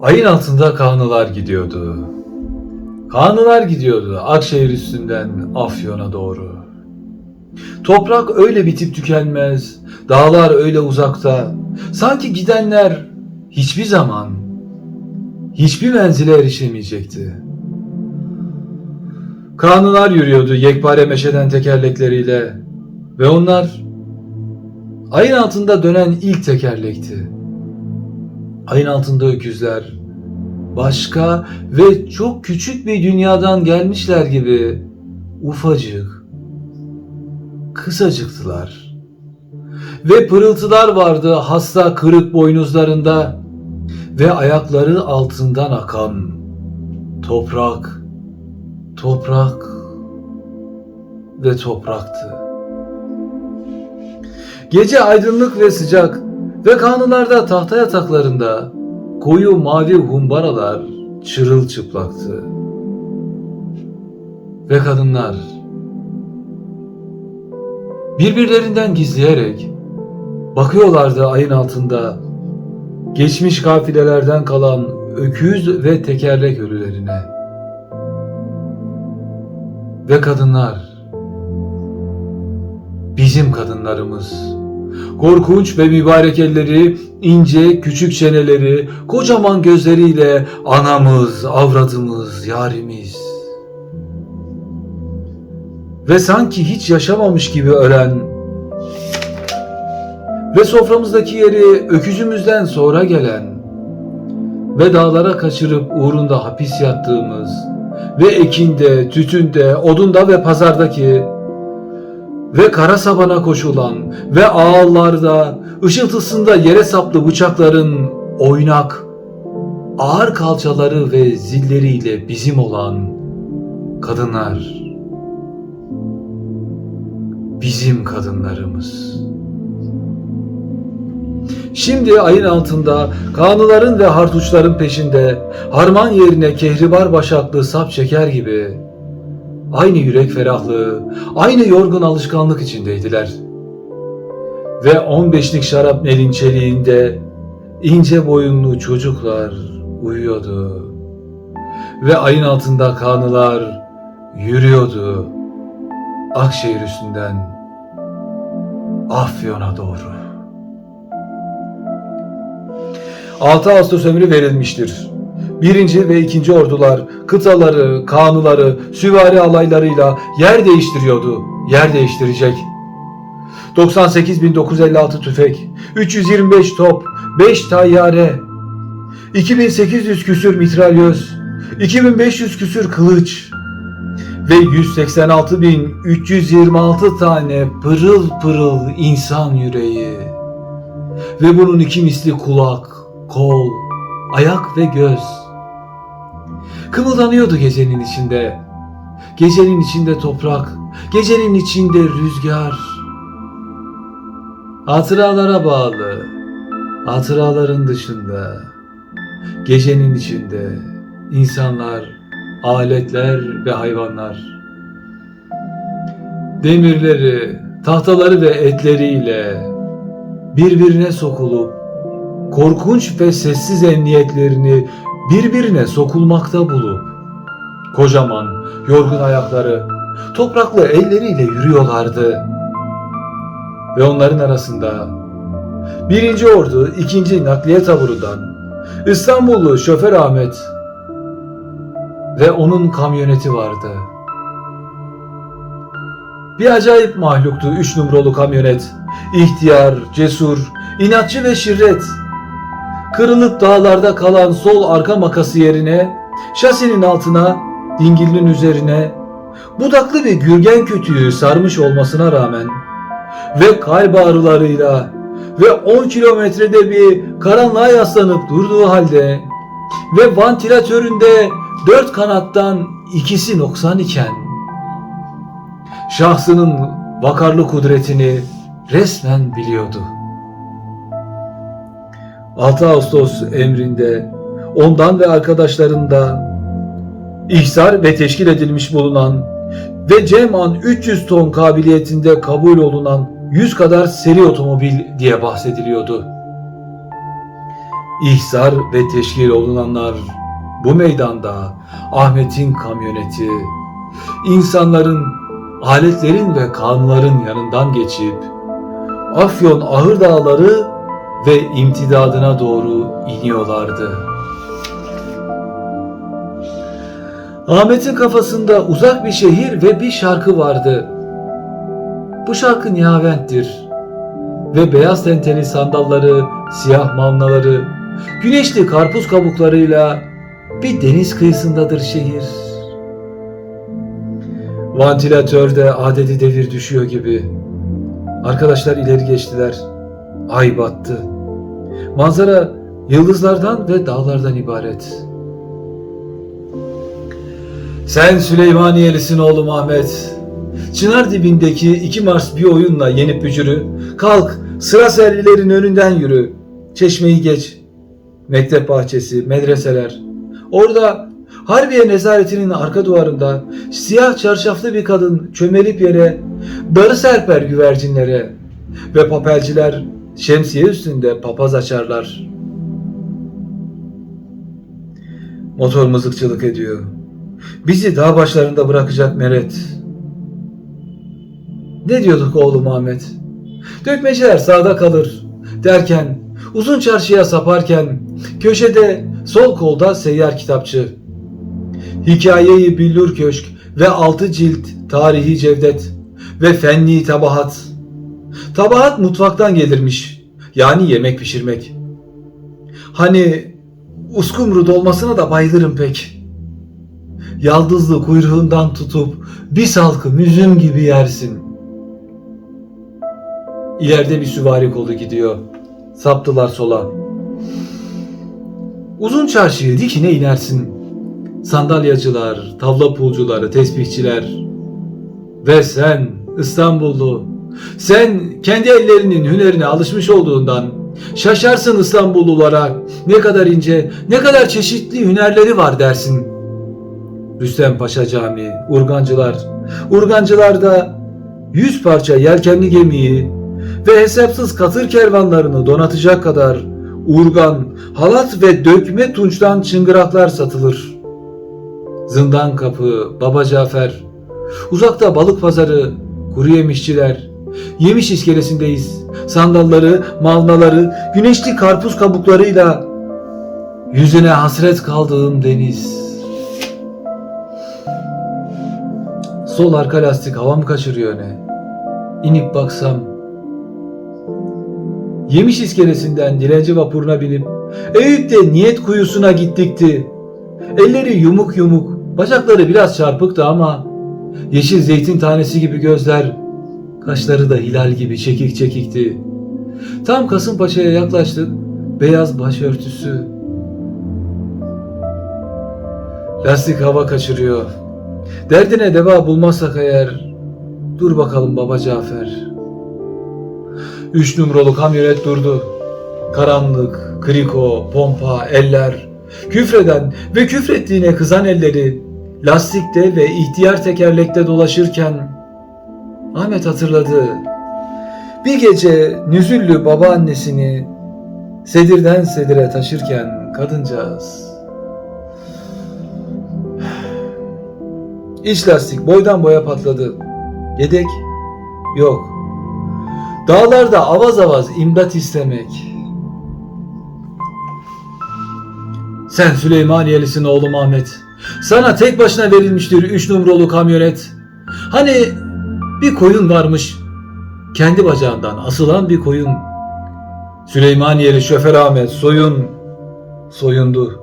Ayın altında kanılar gidiyordu. Kanılar gidiyordu Akşehir üstünden Afyon'a doğru. Toprak öyle bitip tükenmez, dağlar öyle uzakta. Sanki gidenler hiçbir zaman, hiçbir menzile erişemeyecekti. Kanılar yürüyordu yekpare meşeden tekerlekleriyle ve onlar ayın altında dönen ilk tekerlekti. Ayın altında öküzler başka ve çok küçük bir dünyadan gelmişler gibi ufacık, kısacıktılar. Ve pırıltılar vardı hasta kırık boynuzlarında ve ayakları altından akan toprak, toprak ve topraktı. Gece aydınlık ve sıcak ve kanılarda tahta yataklarında koyu mavi humbaralar çırılçıplaktı. Ve kadınlar birbirlerinden gizleyerek bakıyorlardı ayın altında geçmiş kafilelerden kalan öküz ve tekerlek ölülerine. Ve kadınlar bizim kadınlarımız korkunç ve mübarek elleri, ince küçük çeneleri, kocaman gözleriyle anamız, avradımız, yarimiz. Ve sanki hiç yaşamamış gibi ölen ve soframızdaki yeri öküzümüzden sonra gelen ve dağlara kaçırıp uğrunda hapis yattığımız ve ekinde, tütünde, odunda ve pazardaki ve kara sabana koşulan ve ağıllarda, ışıltısında yere saplı bıçakların oynak, ağır kalçaları ve zilleriyle bizim olan kadınlar. Bizim kadınlarımız. Şimdi ayın altında kanıların ve hartuçların peşinde harman yerine kehribar başaklı sap çeker gibi aynı yürek ferahlığı, aynı yorgun alışkanlık içindeydiler. Ve on beşlik şarap nelinçeliğinde ince boyunlu çocuklar uyuyordu. Ve ayın altında kanılar yürüyordu Akşehir üstünden Afyon'a doğru. 6 Ağustos emri verilmiştir. Birinci ve ikinci ordular kıtaları, kanıları, süvari alaylarıyla yer değiştiriyordu. Yer değiştirecek. 98.956 tüfek, 325 top, 5 tayyare, 2800 küsür mitralyöz, 2500 küsür kılıç ve 186.326 tane pırıl pırıl insan yüreği ve bunun iki misli kulak, kol, ayak ve göz. Kımıldanıyordu gecenin içinde. Gecenin içinde toprak, gecenin içinde rüzgar. Hatıralara bağlı, hatıraların dışında, gecenin içinde insanlar, aletler ve hayvanlar. Demirleri, tahtaları ve etleriyle birbirine sokulup korkunç ve sessiz emniyetlerini birbirine sokulmakta bulup kocaman yorgun ayakları topraklı elleriyle yürüyorlardı. Ve onların arasında birinci ordu ikinci nakliye taburudan İstanbullu şoför Ahmet ve onun kamyoneti vardı. Bir acayip mahluktu üç numaralı kamyonet. İhtiyar, cesur, inatçı ve şirret. Kırılıp dağlarda kalan sol arka makası yerine, şasinin altına, dingilin üzerine, budaklı bir gürgen kütüğü sarmış olmasına rağmen ve kalp ağrılarıyla ve 10 kilometrede bir karanlığa yaslanıp durduğu halde ve vantilatöründe dört kanattan ikisi noksan iken şahsının vakarlı kudretini resmen biliyordu. 6 Ağustos emrinde ondan ve arkadaşlarında ihsar ve teşkil edilmiş bulunan ve ceman 300 ton kabiliyetinde kabul olunan 100 kadar seri otomobil diye bahsediliyordu. ihzar ve teşkil olunanlar bu meydanda Ahmet'in kamyoneti, insanların, aletlerin ve kanunların yanından geçip Afyon Ahır Dağları ve imtidadına doğru iniyorlardı. Ahmet'in kafasında uzak bir şehir ve bir şarkı vardı. Bu şarkı Nihavent'tir. Ve beyaz tenteli sandalları, siyah mavnaları, güneşli karpuz kabuklarıyla bir deniz kıyısındadır şehir. Vantilatörde adeti devir düşüyor gibi. Arkadaşlar ileri geçtiler. Ay battı. Manzara yıldızlardan ve dağlardan ibaret. Sen Süleymaniyelisin oğlum Ahmet. Çınar dibindeki iki Mars bir oyunla yenip bücürü. Kalk sıra servilerin önünden yürü. Çeşmeyi geç. Mektep bahçesi, medreseler. Orada Harbiye nezaretinin arka duvarında siyah çarşaflı bir kadın çömelip yere darı serper güvercinlere ve papelciler şemsiye üstünde papaz açarlar. Motor mızıkçılık ediyor. Bizi dağ başlarında bırakacak meret. Ne diyorduk oğlum Ahmet? Dökmeceler sağda kalır derken uzun çarşıya saparken köşede sol kolda seyyar kitapçı. Hikayeyi Billur Köşk ve altı cilt tarihi cevdet ve fenni tabahat. Tabahat mutfaktan gelirmiş. Yani yemek pişirmek. Hani uskumru dolmasına da bayılırım pek. Yaldızlı kuyruğundan tutup bir salkım üzüm gibi yersin. İleride bir süvari kolu gidiyor. Saptılar sola. Uzun çarşıyı dikine inersin. Sandalyacılar, tavla pulcuları, tesbihçiler. Ve sen İstanbullu, sen kendi ellerinin hünerine alışmış olduğundan şaşarsın İstanbullulara ne kadar ince, ne kadar çeşitli hünerleri var dersin. Rüstem Paşa Camii, Urgancılar, Urgancılarda yüz parça yelkenli gemiyi ve hesapsız katır kervanlarını donatacak kadar urgan, halat ve dökme tunçtan çıngıraklar satılır. Zindan kapı, Baba Cafer, uzakta balık pazarı, kuru yemişçiler, yemiş iskelesindeyiz. Sandalları, malnaları, güneşli karpuz kabuklarıyla yüzüne hasret kaldığım deniz. Sol arka lastik havam kaçırıyor ne? İnip baksam Yemiş iskelesinden dilenci vapuruna binip Eyüp'te niyet kuyusuna gittikti. Elleri yumuk yumuk, bacakları biraz çarpıktı ama yeşil zeytin tanesi gibi gözler, kaşları da hilal gibi çekik çekikti. Tam Kasımpaşa'ya yaklaştık, beyaz başörtüsü. Lastik hava kaçırıyor. Derdine deva bulmazsak eğer, dur bakalım baba Cafer.'' Üç numaralı kamyonet durdu. Karanlık, kriko, pompa, eller, küfreden ve küfrettiğine kızan elleri lastikte ve ihtiyar tekerlekte dolaşırken Ahmet hatırladı. Bir gece nüzüllü babaannesini sedirden sedire taşırken kadıncağız. İç lastik boydan boya patladı. Yedek yok. Dağlarda avaz avaz imdat istemek. Sen Süleymaniyelisin oğlum Ahmet. Sana tek başına verilmiştir üç numaralı kamyonet. Hani bir koyun varmış. Kendi bacağından asılan bir koyun. Süleymaniyeli şoför Ahmet soyun. Soyundu.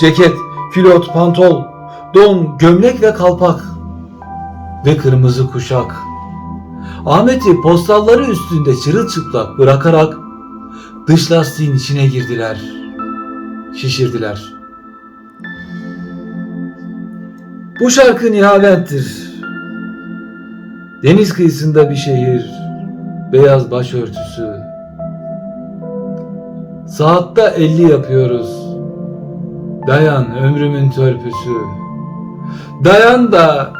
Ceket, külot, pantol, don, gömlek ve kalpak. Ve kırmızı kuşak. Ahmet'i postalları üstünde çırılçıplak bırakarak dış lastiğin içine girdiler. Şişirdiler. Bu şarkı nihaventtir. Deniz kıyısında bir şehir, beyaz başörtüsü. Saatte elli yapıyoruz. Dayan ömrümün törpüsü. Dayan da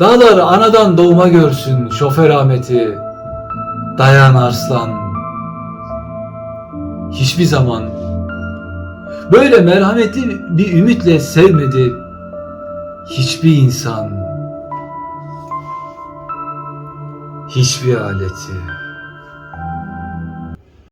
Dağlar anadan doğma görsün şoför Ahmet'i. Dayan arslan. Hiçbir zaman Böyle merhametli bir ümitle sevmedi hiçbir insan hiçbir aleti.